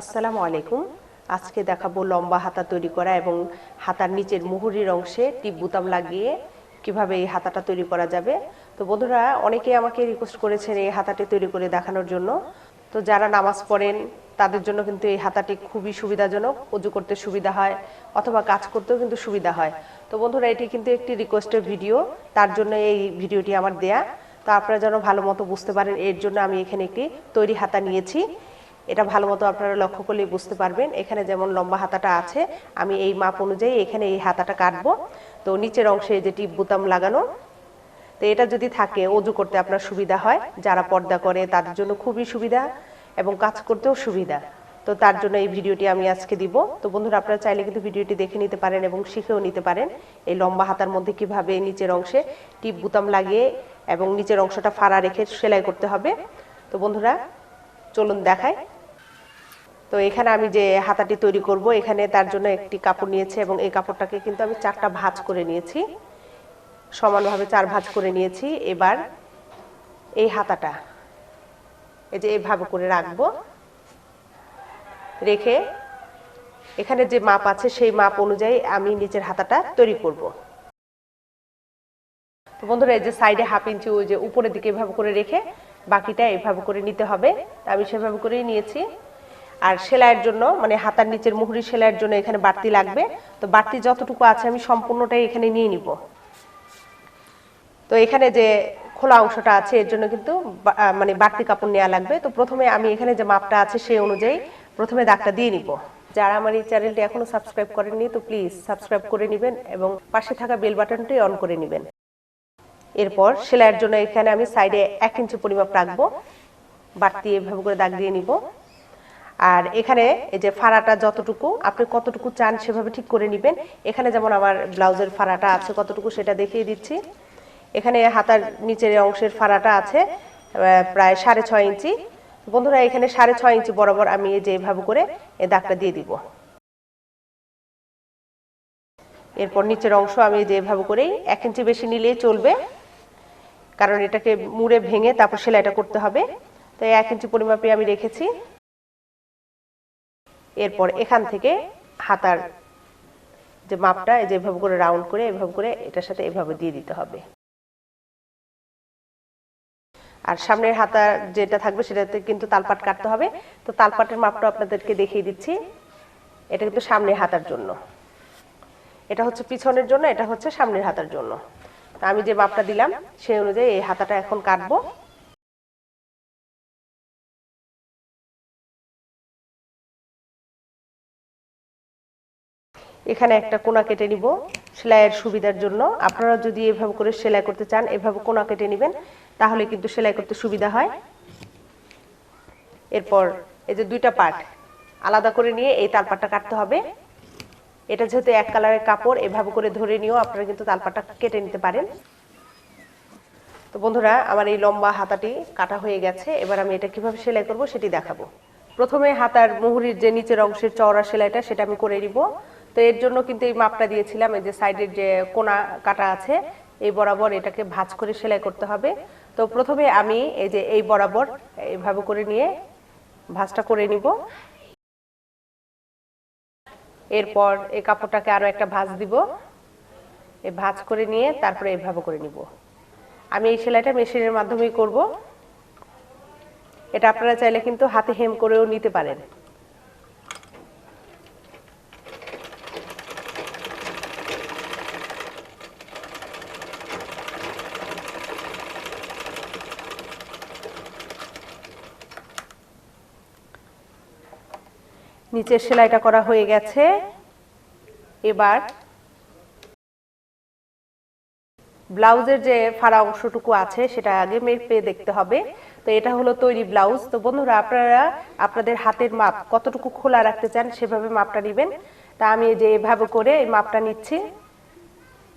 আসসালামু আলাইকুম। আজকে দেখাবো লম্বা হাতা তৈরি করা এবং হাতার নিচের মুহুরির অংশে টিপ বুতাম লাগিয়ে কীভাবে এই হাতাটা তৈরি করা যাবে। তো বন্ধুরা, অনেকেই আমাকে রিকোয়েস্ট করেছেন এই হাতাটি তৈরি করে দেখানোর জন্য। তো যারা নামাজ পড়েন, তাদের জন্য কিন্তু এই হাতাটি খুবই সুবিধাজনক, উজু করতে সুবিধা হয় অথবা কাজ করতেও কিন্তু সুবিধা হয়। তো বন্ধুরা, এটি কিন্তু একটি রিকোয়েস্টের ভিডিও তার জন্য এই ভিডিওটি আমার দেয়া। তো আপনারা যেন ভালো মতো বুঝতে পারেন, এর জন্য আমি এখানে একটি তৈরি হাতা নিয়েছি। এটা ভালো মতো আপনারা লক্ষ্য করলে বুঝতে পারবেন। এখানে যেমন লম্বা হাতাটা আছে, আমি এই মাপ অনুযায়ী এখানে এই হাতাটা কাটবো। তো নিচের অংশে যে টিপ বুতাম লাগানো, তো এটা যদি থাকে, অজু করতে আপনার সুবিধা হয়। যারা পর্দা করে, তাদের জন্য খুবই সুবিধা এবং কাজ করতেও সুবিধা। তো তার জন্য এই ভিডিওটি আমি আজকে দিব। তো বন্ধুরা, আপনারা চাইলে কিন্তু ভিডিওটি দেখে নিতে পারেন এবং শিখেও নিতে পারেন। এই লম্বা হাতার মধ্যে কীভাবে নিচের অংশে টিপ বুতাম লাগিয়ে এবং নিচের অংশটা ফাড়া রেখে সেলাই করতে হবে। তো বন্ধুরা, চলুন দেখায় তো এখানে আমি যে হাতাটি তৈরি করব, এখানে তার জন্য একটি কাপড় নিয়েছি এবং এই কাপড়টাকে কিন্তু আমি চারটা ভাঁজ করে নিয়েছি। সমানভাবে চার ভাঁজ করে নিয়েছি। এবার এই হাতাটা এই যে এইভাবে করে রাখব। রেখে এখানে যে মাপ আছে, সেই মাপ অনুযায়ী আমি নিচের হাতাটা তৈরি করব। তো বন্ধুরা, এই যে সাইডে হাফ ইঞ্চি ওই যে উপরের দিকে এভাবে করে রেখে বাকিটা এভাবে করে নিতে হবে। আমি সেভাবে করেই নিয়েছি। আর সেলাইয়ের জন্য মানে হাতার নিচের মুহুরি সেলাইয়ের জন্য এখানে বাড়তি লাগবে। তো বাড়তি যতটুকু আছে আমি সম্পূর্ণটাই এখানে নিয়ে নিব। তো এখানে যে খোলা অংশটা আছে, এর জন্য কিন্তু মানে বাড়তি কাপড় নেওয়া লাগবে। তো প্রথমে আমি এখানে যে মাপটা আছে সেই অনুযায়ী প্রথমে দাগটা দিয়ে নিব। যারা আমার এই চ্যানেলটি এখনও সাবস্ক্রাইব করেননি, তো প্লিজ সাবস্ক্রাইব করে নেবেন এবং পাশে থাকা বেল বাটনটি অন করে নেবেন। এরপর সেলাইয়ের জন্য এখানে আমি সাইডে এক ইঞ্চি পরিমাপ রাখব। বাড়তি এভাবে করে দাগ দিয়ে নিব। আর এখানে এই যে ফাড়াটা যতটুকু, আপনি কতটুকু চান সেভাবে ঠিক করে নেবেন। এখানে যেমন আমার ব্লাউজের ফাড়াটা আছে কতটুকু সেটা দেখিয়ে দিচ্ছি। এখানে হাতার নিচের অংশের ফাড়াটা আছে প্রায় সাড়ে ছয় ইঞ্চি। বন্ধুরা, এখানে সাড়ে ছয় ইঞ্চি বরাবর আমি এই যে এভাবে করে এই দাগটা দিয়ে দিব। এরপর নিচের অংশ আমি যে এভাবে করেই এক ইঞ্চি বেশি নিলেই চলবে। কারণ এটাকে মুড়ে ভেঙে তারপর সেলাইটা করতে হবে। তো এক ইঞ্চি পরিমাপে আমি রেখেছি। এরপর এখান থেকে হাতার যে মাপটা, এই যে এভাবে করে রাউন্ড করে, এভাবে করে এটার সাথে এভাবে দিয়ে দিতে হবে। আর সামনের হাতা যেটা থাকবে সেটাতে কিন্তু তালপাট কাটতে হবে। তো তালপাটের মাপটা আপনাদেরকে দেখিয়ে দিচ্ছি। এটা কিন্তু সামনের হাতার জন্য। এটা হচ্ছে পিছনের জন্য, এটা হচ্ছে সামনের হাতার জন্য। আমি যে মাপটা দিলাম, সেই অনুযায়ী এই হাতাটা এখন কাটবো। এখানে একটা কোনা কেটে নিব সেলাইয়ের সুবিধার জন্য। আপনারা যদি এভাবে করে সেলাই করতে চান, এভাবে কোনা কেটে নেবেন, তাহলে কিন্তু সেলাই করতে সুবিধা হয়। এরপর এই যে দুইটা পার্ট আলাদা করে নিয়ে এই তালপাটটা কাটতে হবে। এটা যেহেতু এক কালারের কাপড়, এভাবে করে ধরে নিয়েও আপনারা কিন্তু তালপাটটা কেটে নিতে পারেন। তো বন্ধুরা, আমার এই লম্বা হাতাটি কাটা হয়ে গেছে। এবার আমি এটা কীভাবে সেলাই করব সেটি দেখাবো। প্রথমে হাতার মুহুরির যে নিচের অংশের চওড়া সেলাইটা, সেটা আমি করে নিব। তো এর জন্য কিন্তু এই মাপটা দিয়েছিলাম, এই যে সাইডের যে কোনা কাটা আছে, এই বরাবর এটাকে ভাঁজ করে সেলাই করতে হবে। তো প্রথমে আমি এই যে এই বরাবর এইভাবে করে নিয়ে ভাঁজটা করে নিব। এরপর এই কাপড়টাকে আরও একটা ভাঁজ দিব। এই ভাঁজ করে নিয়ে তারপরে এইভাবে করে নিব। আমি এই সেলাইটা মেশিনের মাধ্যমেই করব। এটা আপনারা চাইলে কিন্তু হাতে হেম করেও নিতে পারেন। নিচের সেলাইটা করা হয়ে গেছে। এবার ব্লাউজের যে ফাড়া অংশটুকু আছে, সেটা আগে মেপে দেখতে হবে। তো এটা হলো তৈরি ব্লাউজ। তো বন্ধুরা, আপনারা আপনাদের হাতের মাপ কতটুকু খোলা রাখতে চান সেভাবে মাপটা নেবেন। তা আমি যে এভাবে করে এই মাপটা নিচ্ছি।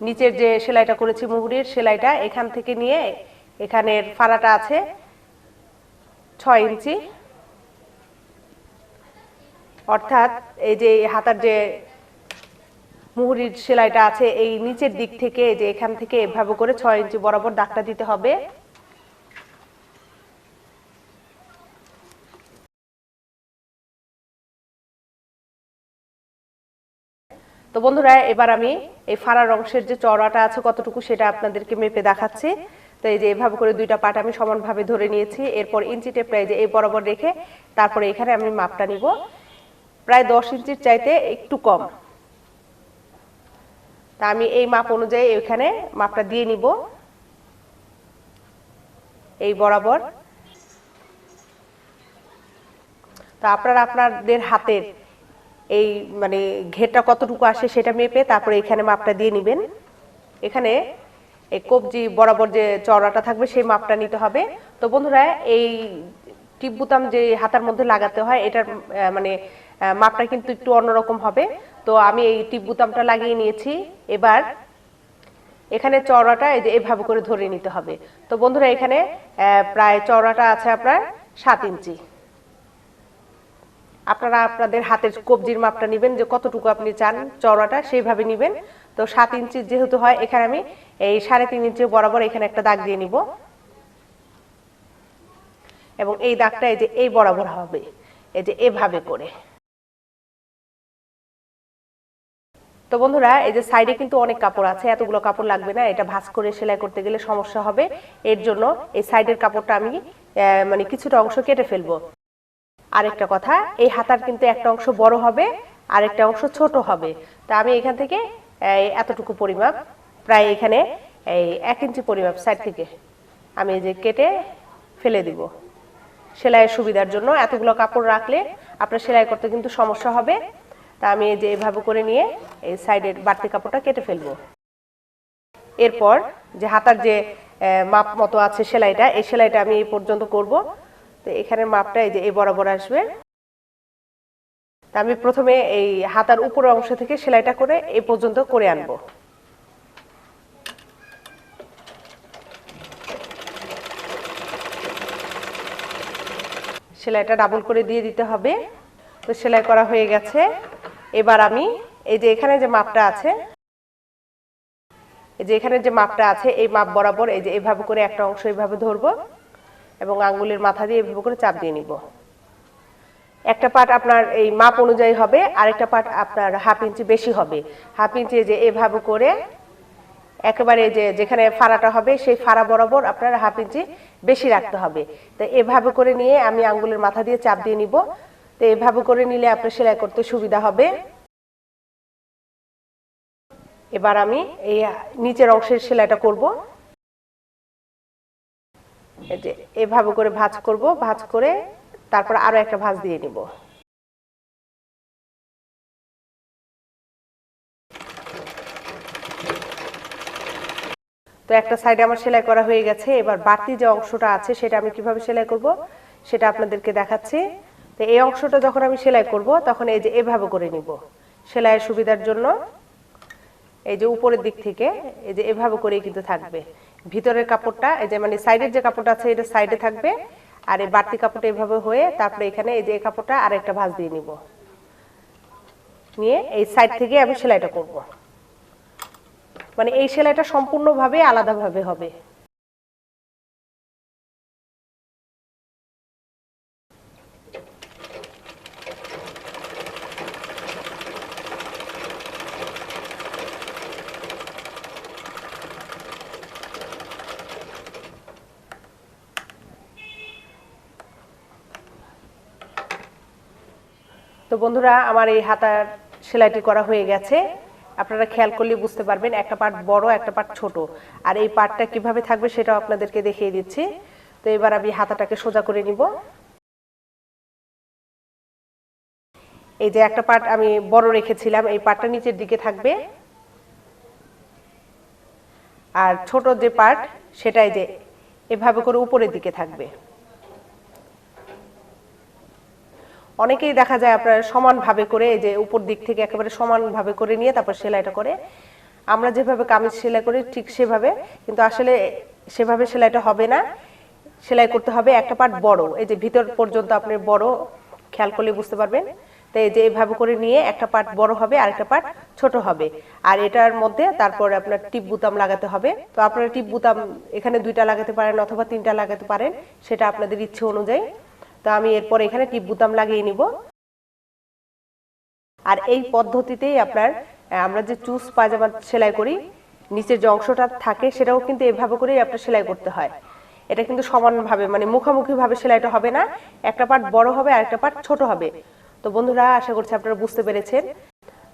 নিচের যে সেলাইটা করেছি, মুহুরির সেলাইটা, এখান থেকে নিয়ে এখানের ফাড়াটা আছে ছয় ইঞ্চি। অর্থাৎ এই যে হাতার যে মুহুরির সেলাইটা আছে, এই নিচের দিক থেকে যে এখান থেকে এভাবে করে ছয় ইঞ্চি বরাবর দাগটা দিতে হবে। তো বন্ধুরা, এবার আমি এই ফাড়ার অংশের যে চড়াটা আছে কতটুকু সেটা আপনাদেরকে মেপে দেখাচ্ছি। তো এই যে এভাবে করে দুইটা পাট আমি সমানভাবে ধরে নিয়েছি। এরপর ইঞ্চি টেপটা এই যে এই বরাবর রেখে তারপরে এখানে আমি মাপটা নিব। প্রায় দশ ইঞ্চির চাইতে একটু কম। তা আমি এই মাপ অনুযায়ী এখানে মাপটা দিয়ে নিব। এই বরাবর। তো আপনারা আপনাদের হাতের এই মানে ঘেরটা কতটুকু আসে সেটা মেপে তারপরে এখানে মাপটা দিয়ে নেবেন। এখানে এই কবজি বরাবর যে চড়াটা থাকবে সেই মাপটা নিতে হবে। তো বন্ধুরা, এই টিপ বুতাম যে হাতার মধ্যে লাগাতে হয়, এটার মানে মাপটা কিন্তু একটু অন্যরকম হবে। তো আমি এই টিপ বুতামটা লাগিয়ে নিয়েছি। এবার এখানে চওড়াটা এই যে এভাবে করে ধরে নিতে হবে। তো বন্ধুরা, এখানে প্রায় চওড়াটা আছে আপনার সাত ইঞ্চি। আপনারা আপনাদের হাতের কবজির মাপটা নেবেন, যে কতটুকু আপনি চান চওড়াটা, সেইভাবে নেবেন। তো সাত ইঞ্চি যেহেতু হয়, এখানে আমি এই সাড়ে তিন ইঞ্চি বরাবর এখানে একটা দাগ দিয়ে নিব। এবং এই দাগটা এই যে এই বরাবর হবে, এই যে এভাবে করে। তো বন্ধুরা, এই যে সাইডে কিন্তু অনেক কাপড় আছে, এতগুলো কাপড় লাগবে না, এটা ভাঁজ করে সেলাই করতে গেলে সমস্যা হবে। এর জন্য এই সাইডের কাপড়টা আমি মানে কিছুটা অংশ কেটে ফেলব। আরেকটা কথা, এই হাতার কিন্তু একটা অংশ বড় হবে, আরেকটা অংশ ছোট হবে। তা আমি এখান থেকে এতটুকু পরিমাপ, প্রায় এখানে, এই এক ইঞ্চি পরিমাপ সাইড থেকে আমি এই যে কেটে ফেলে দিব। সেলাইয়ের সুবিধার জন্য এতগুলো কাপড় রাখলে আপনার সেলাই করতে কিন্তু সমস্যা হবে। তা আমি এই যে এভাবে করে নিয়ে এই সাইডের বাড়তি কাপড়টা কেটে ফেলব। এরপর যে হাতার যে মাপ মতো আছে সেলাইটা, এই সেলাইটা আমি এই পর্যন্ত করব। তো এখানের মাপটা এই যে এই বরাবর আসবে। তা আমি প্রথমে এই হাতার উপরের অংশ থেকে সেলাইটা করে এই পর্যন্ত করে আনব। সেলাইটা ডাবল করে দিয়ে দিতে হবে। তো সেলাই করা হয়ে গেছে। এবার আমি এই যে এখানে যে মাপটা আছে, এই যে এখানে যে মাপটা আছে, এই মাপ বরাবর এই যে এইভাবে করে একটা অংশ এইভাবে ধরবো এবং আঙ্গুলের মাথা দিয়ে এভাবে করে চাপ দিয়ে নিব। একটা পার্ট আপনার এই মাপ অনুযায়ী হবে, আরেকটা পার্ট আপনার হাফ ইঞ্চি বেশি হবে। হাফ ইঞ্চি যে এভাবে করে একেবারে যে যেখানে ফাড়াটা হবে, সেই ফাড়া বরাবর আপনার হাফ ইঞ্চি বেশি রাখতে হবে। তো এভাবে করে নিয়ে আমি আঙ্গুলের মাথা দিয়ে চাপ দিয়ে নিব। তো এভাবে করে নিলে আপনার সেলাই করতে সুবিধা হবে। এবার আমি এই নিচের অংশের সেলাইটা করব। এভাবে করে ভাঁজ করব, ভাঁজ করে তারপর আরও একটা ভাঁজ দিয়ে নিব। তো একটা সাইডে আমার সেলাই করা হয়ে গেছে। এবার বাড়তি যে অংশটা আছে সেটা আমি কীভাবে সেলাই করব সেটা আপনাদেরকে দেখাচ্ছি। তো এই অংশটা যখন আমি সেলাই করব, তখন এই যে এভাবে করে নিব। সেলাইয়ের সুবিধার জন্য এই যে উপরের দিক থেকে এই যে এভাবে করেই কিন্তু থাকবে। ভিতরের কাপড়টা, এই যে মানে সাইডের যে কাপড়টা আছে, এটা সাইডে থাকবে। আর এই বাড়তি কাপড়টা এভাবে হয়ে তারপরে এখানে এই যে কাপড়টা আর একটা ভাঁজ দিয়ে নিব। নিয়ে এই সাইড থেকে আমি সেলাইটা করব। মানে এই সেলাইটা সম্পূর্ণভাবে আলাদাভাবে হবে। তো বন্ধুরা, আমার এই হাতার সেলাইটি করা হয়ে গেছে। আপনারা খেয়াল করলে বুঝতে পারবেন, একটা পার্ট বড়, একটা পার্ট ছোট। আর এই পার্টটা কীভাবে থাকবে সেটাও আপনাদেরকে দেখিয়ে দিচ্ছি। তো এবার আমি হাতাটাকে সোজা করে নিব। এই যে একটা পার্ট আমি বড় রেখেছিলাম, এই পার্টটা নিচের দিকে থাকবে। আর ছোট যে পার্ট সেটাই যে এভাবে করে উপরের দিকে থাকবে। অনেকেই দেখা যায় আপনার সমানভাবে করে, এই যে উপর দিক থেকে একেবারে সমানভাবে করে নিয়ে তারপর সেলাইটা করে। আমরা যেভাবে কামিজ সেলাই করি ঠিক সেভাবে, কিন্তু আসলে সেভাবে সেলাইটা হবে না। সেলাই করতে হবে একটা পার্ট বড়, এই যে ভিতর পর্যন্ত আপনি বড় খেয়াল করলে বুঝতে পারবেন। তো এই যে এভাবে করে নিয়ে একটা পার্ট বড় হবে আর একটা পার্ট ছোট হবে। আর এটার মধ্যে তারপরে আপনার টিপ বুতাম লাগাতে হবে। তো আপনারা টিপ বুতাম এখানে দুইটা লাগাতে পারেন অথবা তিনটা লাগাতে পারেন, সেটা আপনাদের ইচ্ছে অনুযায়ী। তো আমি এরপর এখানে টিপ বুতাম লাগিয়ে নিব। আর এই পদ্ধতিতেই আপনার আমরা যে চুজ পায়জামা সেলাই করি, নিচের যে অংশটা থাকে সেটাও কিন্তু এভাবে করেই আপনার সেলাই করতে হয়। এটা কিন্তু সমানভাবে মানে মুখামুখি ভাবে সেলাইটা হবে না, একটা পার্ট বড় হবে আর একটা পার্ট ছোট হবে। তো বন্ধুরা, আশা করছি আপনারা বুঝতে পেরেছেন।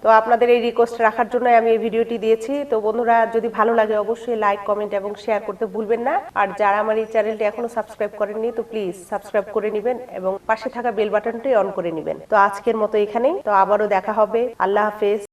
তো আপনাদের এই রিকোয়েস্ট রাখার জন্য আমি এই ভিডিওটি দিয়েছি। তো বন্ধুরা, যদি ভালো লাগে অবশ্যই লাইক কমেন্ট এবং শেয়ার করতে ভুলবেন না। আর যারা আমার এই চ্যানেলটি এখনও সাবস্ক্রাইব করেননি, তো প্লিজ সাবস্ক্রাইব করে নেবেন এবং পাশে থাকা বেল বাটনটি অন করে নেবেন। তো আজকের মতো এখানেই। তো আবারও দেখা হবে। আল্লাহ হাফেজ।